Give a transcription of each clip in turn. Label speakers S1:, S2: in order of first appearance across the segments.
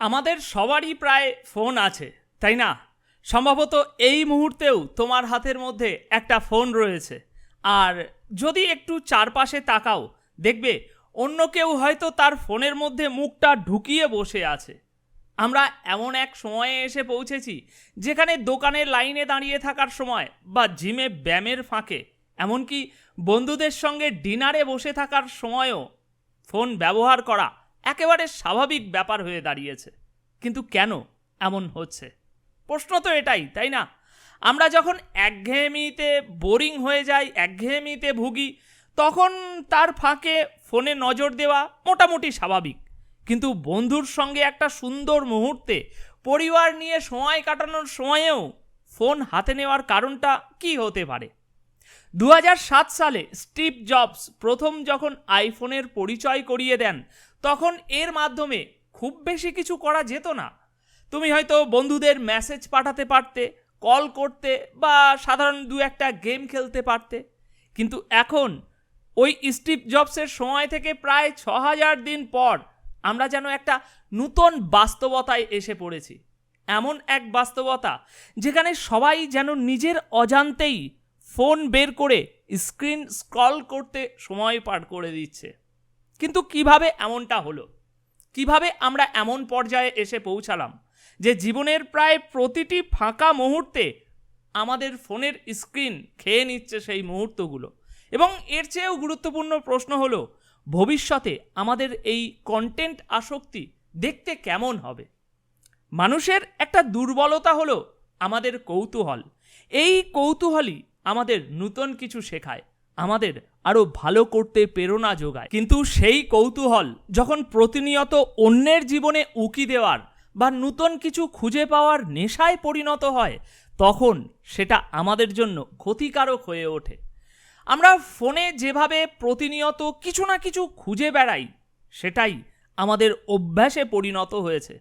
S1: আমাদের সবারই প্রায় ফোন আছে, তাই না? সম্ভবত এই মুহূর্তেও তোমার হাতের মধ্যে একটা ফোন রয়েছে। আর যদি একটু চারপাশে তাকাও, দেখবে অন্য কেউ হয়তো তার ফোনের মধ্যে মুখটা ঢুকিয়ে বসে আছে। আমরা এমন এক সময়ে এসে পৌঁছেছি, যেখানে দোকানের লাইনে দাঁড়িয়ে থাকার সময় বা জিমে ব্যায়ামের ফাঁকে, এমনকি বন্ধুদের সঙ্গে ডিনারে বসে থাকার সময়ও ফোন ব্যবহার করা একেবারে স্বাভাবিক ব্যাপার হয়ে দাঁড়িয়েছে। কিন্তু কেন এমন হচ্ছে? প্রশ্ন তো এটাই, তাই না? আমরা যখন একঘেয়েমিতে বোরিং হয়ে যাই, একঘেয়েমিতে ভুগি, তখন তার ফাঁকে ফোনে নজর দেওয়া মোটামুটি স্বাভাবিক। কিন্তু বন্ধুর সঙ্গে একটা সুন্দর মুহূর্তে পরিবার নিয়ে সময় কাটানোর সময়েও ফোন হাতে নেওয়ার কারণটা কি হতে পারে? দু হাজার সাত সালে স্টিভ জবস প্রথম যখন আইফোনের পরিচয় করিয়ে দেন তখন এর মাধ্যমে খুব বেশি কিছু করা যেত না। তুমি হয়তো বন্ধুদের মেসেজ পাঠাতে পারতে কল করতে বা সাধারণ দু একটা গেম খেলতে পারতে। কিন্তু এখন ওই স্টিভ জবসের সময় থেকে প্রায় ছ হাজার দিন পর আমরা যেন একটা নূতন বাস্তবতায় এসে পড়েছি। এমন এক বাস্তবতা যেখানে সবাই যেন নিজের অজান্তেই ফোন বের করে স্ক্রিন স্ক্রল করতে সময় পার করে দিচ্ছে। কিন্তু কীভাবে এমনটা হলো? কীভাবে আমরা এমন পর্যায়ে এসে পৌঁছালাম যে জীবনের প্রায় প্রতিটি ফাঁকা মুহূর্তে আমাদের ফোনের স্ক্রিন খেয়ে নিচ্ছে সেই মুহূর্তগুলো? এবং এর চেয়েও গুরুত্বপূর্ণ প্রশ্ন হলো, ভবিষ্যতে আমাদের এই কন্টেন্ট আসক্তি দেখতে কেমন হবে? মানুষের একটা দুর্বলতা হলো আমাদের কৌতূহল। এই কৌতূহলই আমাদের নূতন কিছু শেখায়। আমাদের আরও ভালো করতে প্রেরণা যোগায়। কিন্তু সেই কৌতূহল যখন প্রতিনিয়ত অন্যের জীবনে উকি দেওয়ার বা নূতন কিছু খুঁজে পাওয়ার নেশায় পরিণত হয়, তখন সেটা আমাদের জন্য ক্ষতিকারক হয়ে ওঠে। আমরা ফোনে যেভাবে প্রতিনিয়ত কিছু না কিছু খুঁজে বেড়াই, সেটাই আমাদের অভ্যাসে পরিণত হয়েছে।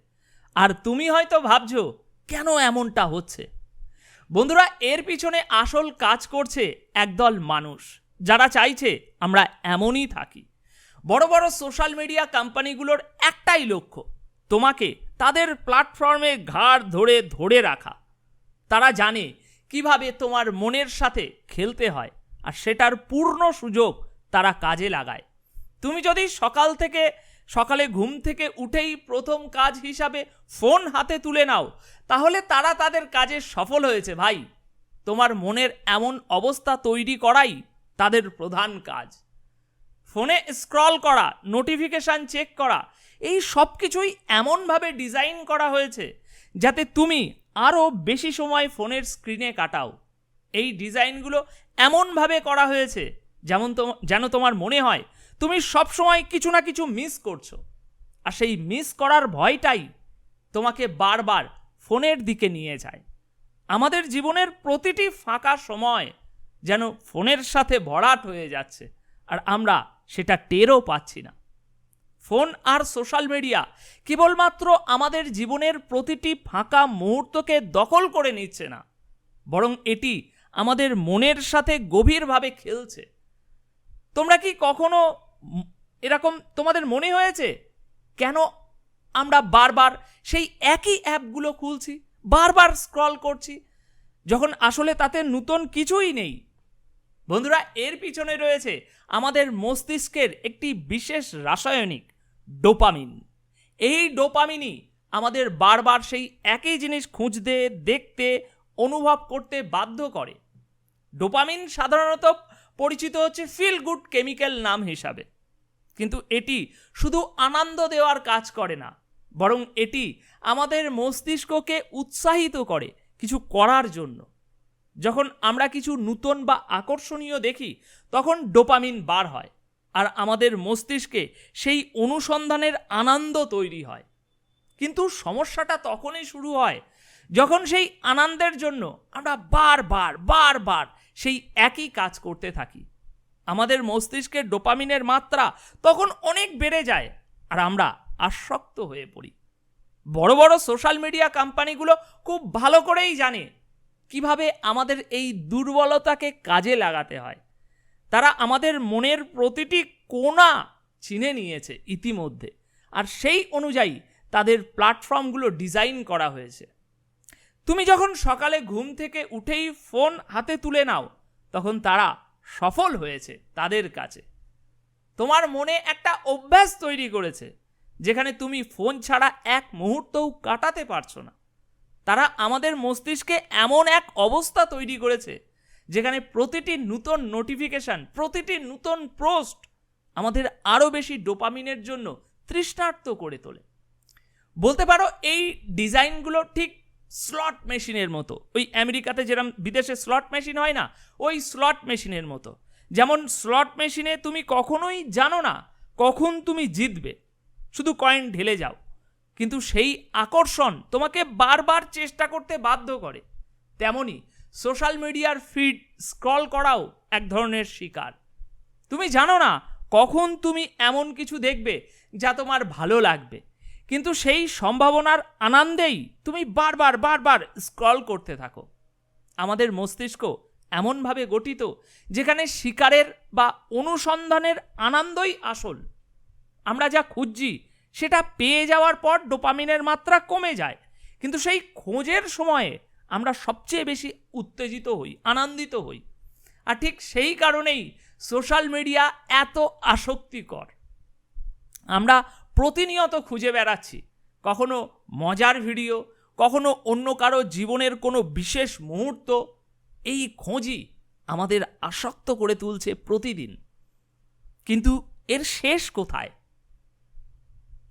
S1: আর তুমি হয়তো ভাবছ, কেন এমনটা হচ্ছে? বন্ধুরা, এর পিছনে আসল কাজ করছে একদল মানুষ। যারা চাইছে, আমরা এমনই থাকি। বড় বড় সোশ্যাল মিডিয়া কোম্পানিগুলোর একটাই লক্ষ্য, তোমাকে তাদের প্ল্যাটফর্মে ঘাড় ধরে ধরে রাখা। তারা জানে কীভাবে তোমার মনের সাথে খেলতে হয় আর সেটার পূর্ণ সুযোগ তারা কাজে লাগায়। তুমি যদি সকাল থেকে, সকালে ঘুম থেকে উঠেই প্রথম কাজ হিসাবে ফোন হাতে তুলে নাও, তাহলে তারা তাদের কাজে সফল হয়েছে ভাই। তোমার মনের এমন অবস্থা তৈরি করাই তাদের প্রধান কাজ। ফোনে স্ক্রল করা, নোটিফিকেশান চেক করা, এই সব কিছুই এমনভাবে ডিজাইন করা হয়েছে যাতে তুমি আরও বেশি সময় ফোনের স্ক্রিনে কাটাও। এই ডিজাইনগুলো এমনভাবে করা হয়েছে যেমন তো, যেন তোমার মনে হয় তুমি সবসময় কিছু না কিছু মিস করছ। আর সেই মিস করার ভয়টাই তোমাকে বারবার ফোনের দিকে নিয়ে যায়। আমাদের জীবনের প্রতিটি ফাঁকা সময় যেন ফোনের সাথে ভরাট হয়ে যাচ্ছে আর আমরা সেটা টেরও পাচ্ছি না। ফোন আর সোশ্যাল মিডিয়া কেবলমাত্র আমাদের জীবনের প্রতিটি ফাঁকা মুহূর্তকে দখল করে নিচ্ছে না, বরং এটি আমাদের মনের সাথে গভীরভাবে খেলছে। তোমরা কি কখনো এরকম তোমাদের মনে হয়েছে কেন আমরা বারবার সেই একই অ্যাপগুলো খুলছি, বারবার স্ক্রল করছি, যখন আসলে তাতে নূতন কিছুই নেই? বন্ধুরা, এর পিছনে রয়েছে আমাদের মস্তিষ্কের একটি বিশেষ রাসায়নিক ডোপামিন। এই ডোপামিনই আমাদের বারবার সেই একই জিনিস খুঁজতে, দেখতে, অনুভব করতে বাধ্য করে। ডোপামিন সাধারণত পরিচিত হচ্ছে ফিল গুড কেমিক্যাল নাম হিসাবে। কিন্তু এটি শুধু আনন্দ দেওয়ার কাজ করে না, বরং এটি আমাদের মস্তিষ্ককে উৎসাহিত করে কিছু করার জন্য। যখন আমরা কিছু নূতন বা আকর্ষণীয় দেখি, তখন ডোপামিন বার হয় আর আমাদের মস্তিষ্কে সেই অনুসন্ধানের আনন্দ তৈরি হয়। কিন্তু সমস্যাটা তখনই শুরু হয় যখন সেই আনন্দের জন্য আমরা বারবার বারবার সেই একই কাজ করতে থাকি। আমাদের মস্তিষ্কের ডোপামিনের মাত্রা তখন অনেক বেড়ে যায় আর আমরা আসক্ত হয়ে পড়ি। বড় বড় সোশ্যাল মিডিয়া কোম্পানিগুলো খুব ভালো করেই জানে কীভাবে আমাদের এই দুর্বলতাকে কাজে লাগাতে হয়। তারা আমাদের মনের প্রতিটি কোণা চিনে নিয়েছে ইতিমধ্যে। আর সেই অনুযায়ী তাদের প্ল্যাটফর্মগুলো ডিজাইন করা হয়েছে। তুমি যখন সকালে ঘুম থেকে উঠেই ফোন হাতে তুলে নাও, তখন তারা সফল হয়েছে তাদের কাছে। তোমার মনে একটা অভ্যাস তৈরি করেছে, যেখানে তুমি ফোন ছাড়া এক মুহূর্তও কাটাতে পারছ না। তারা আমাদের মস্তিষ্কে এমন এক অবস্থা তৈরি করেছে, যেখানে প্রতিটি নূতন নোটিফিকেশান প্রতিটি নূতন পোস্ট আমাদের আরও বেশি ডোপামিনের জন্য তৃষ্ণার্ত করে তোলে। বলতে পারো এই ডিজাইনগুলো ঠিক স্লট মেশিনের মতো। ওই আমেরিকাতে যেরকম বিদেশে স্লট মেশিন হয় না, ওই স্লট মেশিনের মতো। যেমন স্লট মেশিনে তুমি কখনোই জানো না কখন তুমি জিতবে। শুধু কয়েন ঢেলে যাও। কিন্তু সেই আকর্ষণ তোমাকে বারবার চেষ্টা করতে বাধ্য করে। তেমনি সোশ্যাল মিডিয়ার ফিড স্ক্রল করাও এক ধরনের শিকার। তুমি জানো না কখন তুমি এমন কিছু দেখবে যা তোমার ভালো লাগবে। কিন্তু সেই সম্ভাবনার আনন্দেই তুমি বারবার বারবার স্ক্রল করতে থাকো। আমাদের মস্তিষ্ক এমনভাবে গঠিত যেখানে শিকারের বা অনুসন্ধানের আনন্দই আসল। আমরা যা খুঁজছি সেটা পেয়ে যাওয়ার পর ডোপামিনের মাত্রা কমে যায়। কিন্তু সেই খোঁজের সময়ে আমরা সবচেয়ে বেশি উত্তেজিত হই, আনন্দিত হই। আর ঠিক সেই কারণেই সোশ্যাল মিডিয়া এত আসক্তিকর। আমরা প্রতিনিয়ত খুঁজে বেড়াচ্ছি, কখনো মজার ভিডিও, কখনো অন্য কারও জীবনের কোনো বিশেষ মুহূর্ত। এই খোঁজই আমাদের আসক্ত করে তুলছে প্রতিদিন। কিন্তু এর শেষ কোথায়?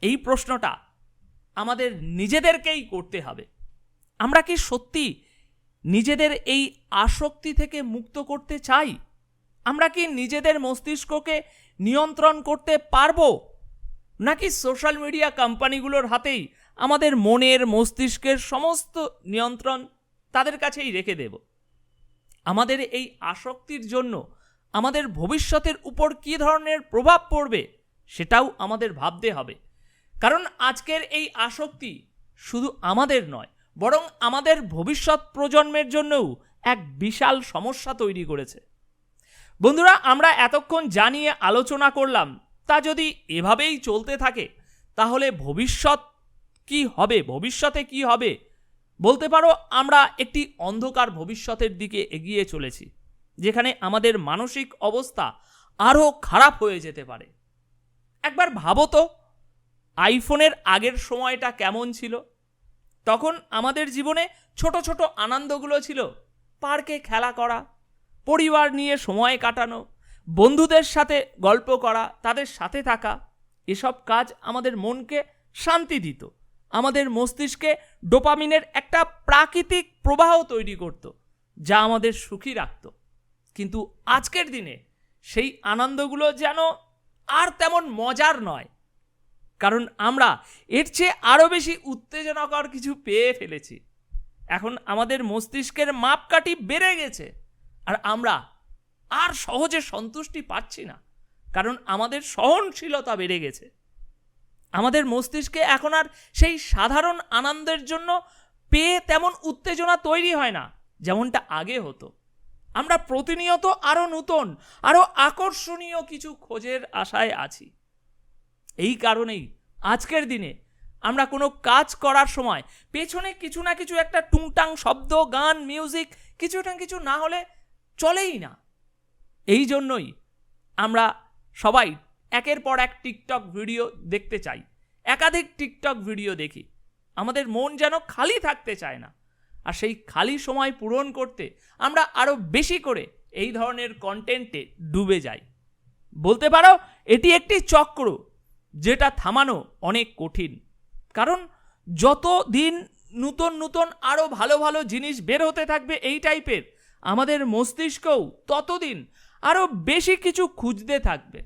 S1: এই প্রশ্নটা আমাদের নিজেদেরকেই করতে হবে। আমরা কি সত্যি নিজেদের এই আসক্তি থেকে মুক্ত করতে চাই? আমরা কি নিজেদের মস্তিষ্ককে নিয়ন্ত্রণ করতে পারব? নাকি সোশ্যাল মিডিয়া কোম্পানিগুলোর হাতেই আমাদের মনের মস্তিষ্কের সমস্ত নিয়ন্ত্রণ তাদের কাছেই রেখে দেব? আমাদের এই আসক্তির জন্য আমাদের ভবিষ্যতের উপর কী ধরনের প্রভাব পড়বে সেটাও আমাদের ভাবতে হবে। কারণ আজকের এই আসক্তি শুধু আমাদের নয়, বরং আমাদের ভবিষ্যৎ প্রজন্মের জন্যও এক বিশাল সমস্যা তৈরি করেছে। বন্ধুরা, আমরা এতক্ষণ জানিয়ে আলোচনা করলাম, তা যদি এভাবেই চলতে থাকে, তাহলে ভবিষ্যৎ কি হবে, ভবিষ্যতে কি হবে, বলতে পারো আমরা একটি অন্ধকার ভবিষ্যতের দিকে এগিয়ে চলেছি, যেখানে আমাদের মানসিক অবস্থা আরও খারাপ হয়ে যেতে পারে। একবার ভাবো তো আইফোনের আগের সময়টা কেমন ছিল? তখন আমাদের জীবনে ছোট ছোট আনন্দগুলো ছিল। পার্কে খেলা করা, পরিবার নিয়ে সময় কাটানো, বন্ধুদের সাথে গল্প করা, তাদের সাথে থাকা, এসব কাজ আমাদের মনকে শান্তি দিত। আমাদের মস্তিষ্কে ডোপামিনের একটা প্রাকৃতিক প্রবাহ তৈরি করত, যা আমাদের সুখী রাখত। কিন্তু আজকের দিনে সেই আনন্দগুলো যেন আর তেমন মজার নয়। কারণ আমরা এর চেয়ে আরও বেশি উত্তেজনাকর কিছু পেয়ে ফেলেছি। এখন আমাদের মস্তিষ্কের মাপকাঠি বেড়ে গেছে আর আমরা আর সহজে সন্তুষ্টি পাচ্ছি না, কারণ আমাদের সহনশীলতা বেড়ে গেছে। আমাদের মস্তিষ্কে এখন আর সেই সাধারণ আনন্দের জন্য পেয়ে তেমন উত্তেজনা তৈরি হয় না, যেমনটা আগে হতো। আমরা প্রতিনিয়ত আরও নূতন আরও আকর্ষণীয় কিছু খোঁজের আশায় আছি। এই কারণেই আজকের দিনে আমরা কোনো কাজ করার সময় পেছনে কিছু না কিছু একটা টুংটাং শব্দ, গান মিউজিক কিছু না কিছু না হলে চলেই না। এই জন্যই আমরা সবাই একের পর এক টিকটক ভিডিও দেখতে চাই। একাধিক টিকটক ভিডিও দেখি। আমাদের মন যেন খালি থাকতে চায় না। আর সেই খালি সময় পূরণ করতে আমরা আরও বেশি করে এই ধরনের কন্টেন্টে ডুবে যাই। বলতে পারো, এটি একটি চক্র। যেটা থামানো অনেক কঠিন। কারণ যত দিন নূতন নূতন আরও ভালো ভালো জিনিস বের হতে থাকবে এই টাইপের, আমাদের মস্তিষ্কও ততদিন আরও বেশি কিছু খুঁজতে থাকবে।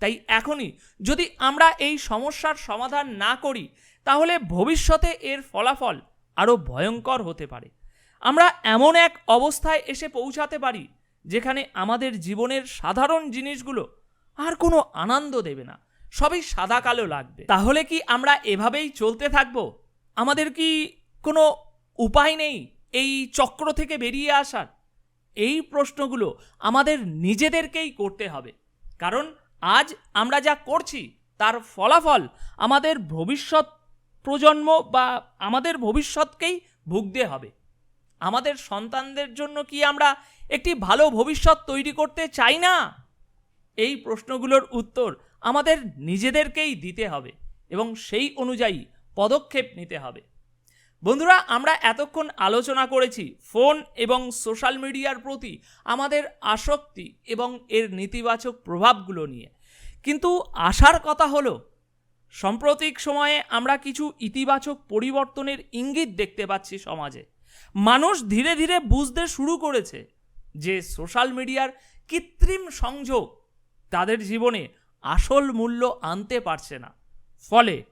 S1: তাই এখনই যদি আমরা এই সমস্যার সমাধান না করি, তাহলে ভবিষ্যতে এর ফলাফল আরও ভয়ঙ্কর হতে পারে। আমরা এমন এক অবস্থায় এসে পৌঁছাতে পারি, যেখানে আমাদের জীবনের সাধারণ জিনিসগুলো আর কোনো আনন্দ দেবে না। সবই সাদা কালো লাগবে। তাহলে কি আমরা এভাবেই চলতে থাকব? আমাদের কি কোনো উপায় নেই এই চক্র থেকে বেরিয়ে আসার? এই প্রশ্নগুলো আমাদের নিজেদেরকেই করতে হবে। কারণ আজ আমরা যা করছি, তার ফলাফল আমাদের ভবিষ্যৎ প্রজন্ম বা আমাদের ভবিষ্যৎকেই ভুগতে হবে। আমাদের সন্তানদের জন্য কি আমরা একটি ভালো ভবিষ্যৎ তৈরি করতে চাই না? এই প্রশ্নগুলোর উত্তর আমাদের নিজেদেরকেই দিতে হবে এবং সেই অনুযায়ী পদক্ষেপ নিতে হবে। বন্ধুরা, আমরা এতক্ষণ আলোচনা করেছি ফোন এবং সোশ্যাল মিডিয়ার প্রতি আমাদের আসক্তি এবং এর নেতিবাচক প্রভাবগুলো নিয়ে। কিন্তু আসার কথা হলো, সাম্প্রতিক সময়ে আমরা কিছু ইতিবাচক পরিবর্তনের ইঙ্গিত দেখতে পাচ্ছি সমাজে। মানুষ ধীরে ধীরে বুঝতে শুরু করেছে যে সোশ্যাল মিডিয়ার কৃত্রিম সংযোগ তাদের জীবনে আসল মূল্য আনতে পারছে না। ফলে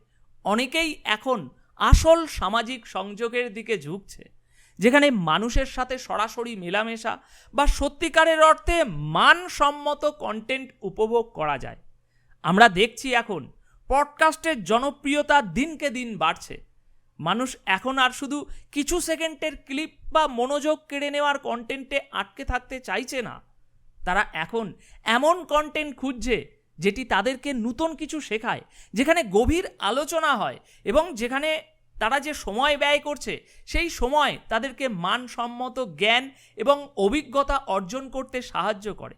S1: অনেকেই এখন আসল সামাজিক সংযোগের দিকে ঝুঁকছে, যেখানে মানুষের সাথে সরাসরি মেলামেশা বা সত্যিকারের অর্থে মানসম্মত কন্টেন্ট উপভোগ করা যায়। আমরা দেখছি এখন পডকাস্টের জনপ্রিয়তা দিনকে দিন বাড়ছে। মানুষ এখন আর শুধু কিছু সেকেন্ডের ক্লিপ বা মনোযোগ কেড়ে নেওয়ার কন্টেন্টে আটকে থাকতে চাইছে না। তারা এখন এমন কন্টেন্ট খুঁজছে যেটি তাদেরকে নতুন কিছু শেখায়, যেখানে গভীর আলোচনা হয় এবং যেখানে তারা যে সময় ব্যয় করছে, সেই সময় তাদেরকে মানসম্মত জ্ঞান এবং অভিজ্ঞতা অর্জন করতে সাহায্য করে।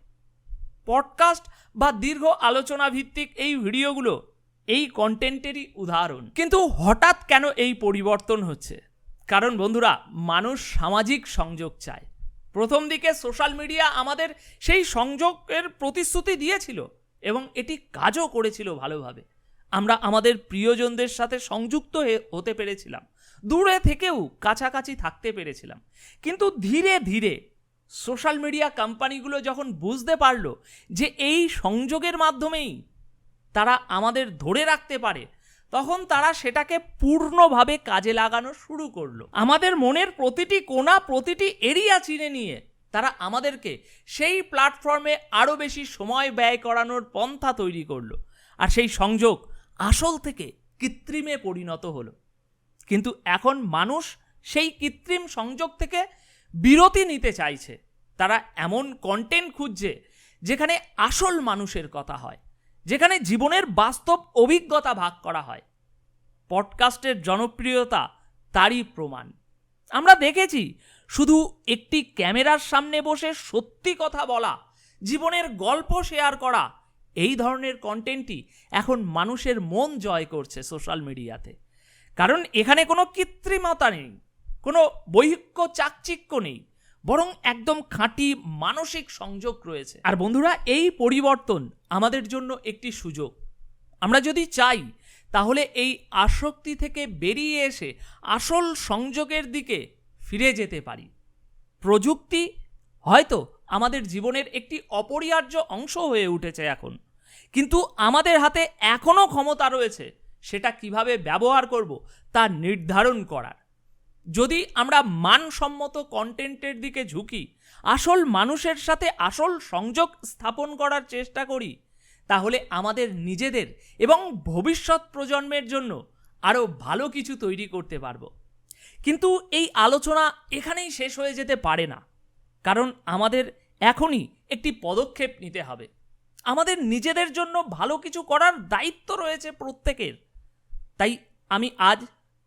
S1: পডকাস্ট বা দীর্ঘ আলোচনা ভিত্তিক এই ভিডিওগুলো এই কন্টেন্টেরই উদাহরণ। কিন্তু হঠাৎ কেন এই পরিবর্তন হচ্ছে? কারণ বন্ধুরা, মানুষ সামাজিক সংযোগ চায়। প্রথম দিকে সোশ্যাল মিডিয়া আমাদের সেই সংযোগের প্রতিশ্রুতি দিয়েছিল। এবং এটি কাজও করেছিল ভালোভাবে। আমরা আমাদের প্রিয়জনদের সাথে সংযুক্ত হতে পেরেছিলাম। দূরে থেকেও কাছাকাছি থাকতে পেরেছিলাম। কিন্তু ধীরে ধীরে সোশ্যাল মিডিয়া কোম্পানিগুলো যখন বুঝতে পারল যে এই সংযোগের মাধ্যমেই তারা আমাদের ধরে রাখতে পারে, তখন তারা সেটাকে পূর্ণভাবে কাজে লাগানো শুরু করল। আমাদের মনের প্রতিটি কোণা, প্রতিটি এরিয়া চিনে নিয়ে তারা আমাদেরকে সেই প্ল্যাটফর্মে আরও বেশি সময় ব্যয় করানোর পন্থা তৈরি করল। আর সেই সংযোগ আসল থেকে কৃত্রিমে পরিণত হলো। কিন্তু এখন মানুষ সেই কৃত্রিম সংযোগ থেকে বিরতি নিতে চাইছে। তারা এমন কন্টেন্ট খুঁজছে যেখানে আসল মানুষের কথা হয়, যেখানে জীবনের বাস্তব অভিজ্ঞতা ভাগ করা হয়। পডকাস্টের জনপ্রিয়তা তারই প্রমাণ। আমরা দেখেছি শুধু একটি ক্যামেরার সামনে বসে সত্যি কথা বলা, জীবনের গল্প শেয়ার করা, এই ধরনের কন্টেন্টই এখন মানুষের মন জয় করছে সোশ্যাল মিডিয়াতে কারণ এখানে কোনো কৃত্রিমতা নেই, কোনো বৈহিক্য চাকচিক্য নেই, বরং একদম খাঁটি মানসিক সংযোগ রয়েছে। আর বন্ধুরা, এই পরিবর্তন আমাদের জন্য একটি সুযোগ। আমরা যদি চাই, তাহলে এই আসক্তি থেকে বেরিয়ে এসে আসল সংযোগের দিকে ফিরে যেতে পারি। প্রযুক্তি হয়তো আমাদের জীবনের একটি অপরিহার্য অংশ হয়ে উঠেছে এখন। কিন্তু আমাদের হাতে এখনও ক্ষমতা রয়েছে সেটা কীভাবে ব্যবহার করব তা নির্ধারণ করার। যদি আমরা মানসম্মত কন্টেন্টের দিকে ঝুঁকি, আসল মানুষের সাথে আসল সংযোগ স্থাপন করার চেষ্টা করি, তাহলে আমাদের নিজেদের এবং ভবিষ্যৎ প্রজন্মের জন্য আরও ভালো কিছু তৈরি করতে পারব। কিন্তু এই আলোচনা এখানেই শেষ হয়ে যেতে পারে না। কারণ আমাদের এখনই একটি পদক্ষেপ নিতে হবে। আমাদের নিজেদের জন্য ভালো কিছু করার দায়িত্ব রয়েছে প্রত্যেকের। তাই আমি আজ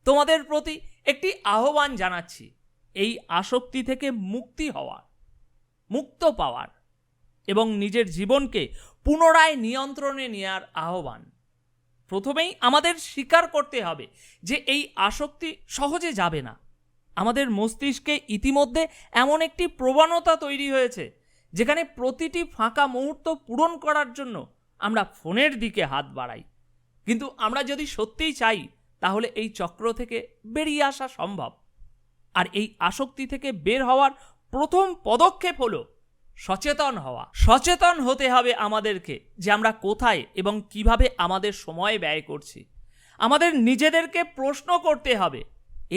S1: তোমাদের প্রতি একটি আহ্বান জানাচ্ছি, এই আসক্তি থেকে মুক্তি হওয়ার, মুক্ত পাওয়ার এবং নিজের জীবনকে পুনরায় নিয়ন্ত্রণে নেওয়ার আহ্বান। প্রথমেই আমাদের স্বীকার করতে হবে যে এই আসক্তি সহজে যাবে না। আমাদের মস্তিষ্কে ইতিমধ্যে এমন একটি প্রবণতা তৈরি হয়েছে, যেখানে প্রতিটি ফাঁকা মুহূর্ত পূরণ করার জন্য আমরা ফোনের দিকে হাত বাড়াই। কিন্তু আমরা যদি সত্যিই চাই, তাহলে এই চক্র থেকে বেরিয়ে আসা সম্ভব। আর এই আসক্তি থেকে বের হওয়ার প্রথম পদক্ষেপ হলো সচেতন হওয়া। সচেতন হতে হবে আমাদেরকে যে আমরা কোথায় এবং কীভাবে আমাদের সময় ব্যয় করছি। আমাদের নিজেদেরকে প্রশ্ন করতে হবে,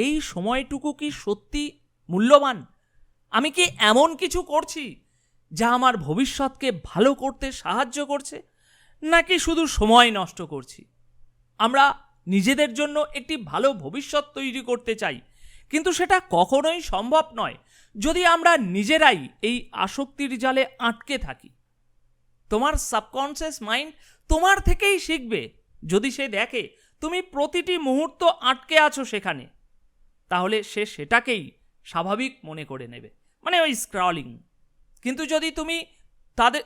S1: এই সময়টুকু কি সত্যি মূল্যবান? আমি কি এমন কিছু করছি যা আমার ভবিষ্যৎকে ভালো করতে সাহায্য করছে, নাকি শুধু সময় নষ্ট করছি? আমরা নিজেদের জন্য একটি ভালো ভবিষ্যৎ তৈরি করতে চাই, কিন্তু সেটা কখনোই সম্ভব নয়। যদি আমরা নিজেরাই এই আসক্তির জালে আটকে থাকি, তোমার সাবকনসিয়াস মাইন্ড তোমার থেকেই শিখবে। যদি সে দেখে, তুমি প্রতিটি মুহূর্ত আটকে আছো সেখানে, তাহলে সে সেটাকেই স্বাভাবিক মনে করে নেবে। মানে ওই স্ক্রলিং কিন্তু যদি তুমি তাদের,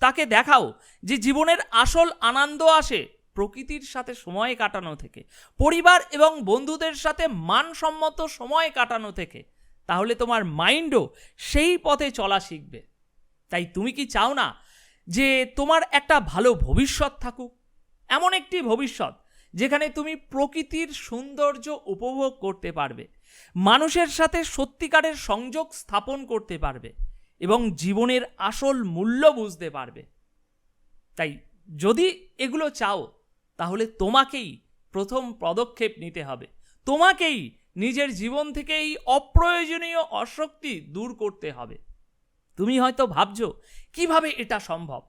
S1: তাকে দেখাও যে জীবনের আসল আনন্দ আসে প্রকৃতির সাথে সময় কাটানো থেকে, পরিবার এবং বন্ধুদের সাথে মানসম্মত সময় কাটানো থেকে তাহলে তোমার মাইন্ডও সেই পথে চলা শিখবে। তাই তুমি কি চাও না যে তোমার একটা ভালো ভবিষ্যৎ থাকুক? এমন একটি ভবিষ্যৎ যেখানে তুমি প্রকৃতির সৌন্দর্য উপভোগ করতে পারবে, মানুষের সাথে সত্যিকারের সংযোগ স্থাপন করতে পারবে এবং জীবনের আসল মূল্য বুঝতে পারবে। তাই যদি এগুলো চাও, তাহলে তোমাকেই প্রথম পদক্ষেপ নিতে হবে। তোমাকেই নিজের জীবন থেকে এই অপ্রয়োজনীয় অশক্তি দূর করতে হবে। তুমি হয়তো ভাবছ, কীভাবে এটা সম্ভব?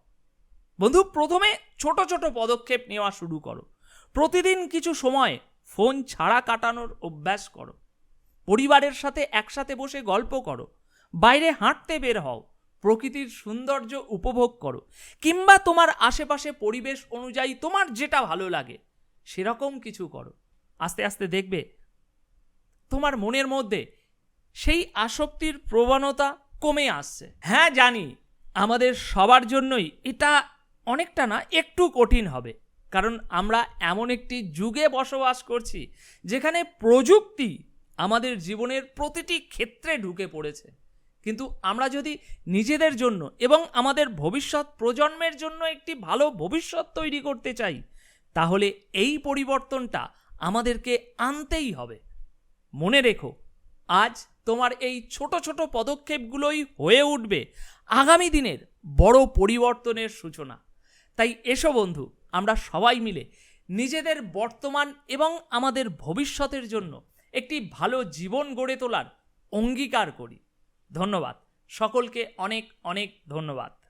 S1: বন্ধু, প্রথমে ছোট ছোট পদক্ষেপ নেওয়া শুরু করো। প্রতিদিন কিছু সময় ফোন ছাড়া কাটানোর অভ্যাস করো। পরিবারের সাথে একসাথে বসে গল্প করো। বাইরে হাঁটতে বের হও। প্রকৃতির সৌন্দর্য উপভোগ করো। কিংবা তোমার আশেপাশে পরিবেশ অনুযায়ী তোমার যেটা ভালো লাগে, সেরকম কিছু করো। আস্তে আস্তে দেখবে তোমার মনের মধ্যে সেই আসক্তির প্রবণতা কমে আসছে। হ্যাঁ জানি, আমাদের সবার জন্যই এটা অনেকটা না, একটু কঠিন হবে। কারণ আমরা এমন একটি যুগে বসবাস করছি, যেখানে প্রযুক্তি আমাদের জীবনের প্রতিটি ক্ষেত্রে ঢুকে পড়েছে। কিন্তু আমরা যদি নিজেদের জন্য এবং আমাদের ভবিষ্যৎ প্রজন্মের জন্য একটি ভালো ভবিষ্যৎ তৈরি করতে চাই, তাহলে এই পরিবর্তনটা আমাদেরকে আনতেই হবে। মনে রেখো, আজ তোমার এই ছোট ছোট পদক্ষেপগুলোই হয়ে উঠবে আগামী দিনের বড় পরিবর্তনের সূচনা। তাই এসো বন্ধু, আমরা সবাই মিলে নিজেদের বর্তমান এবং আমাদের ভবিষ্যতের জন্য একটি ভালো জীবন গড়ে তোলার অঙ্গীকার করি। ধন্যবাদ। সকলকে অনেক অনেক ধন্যবাদ।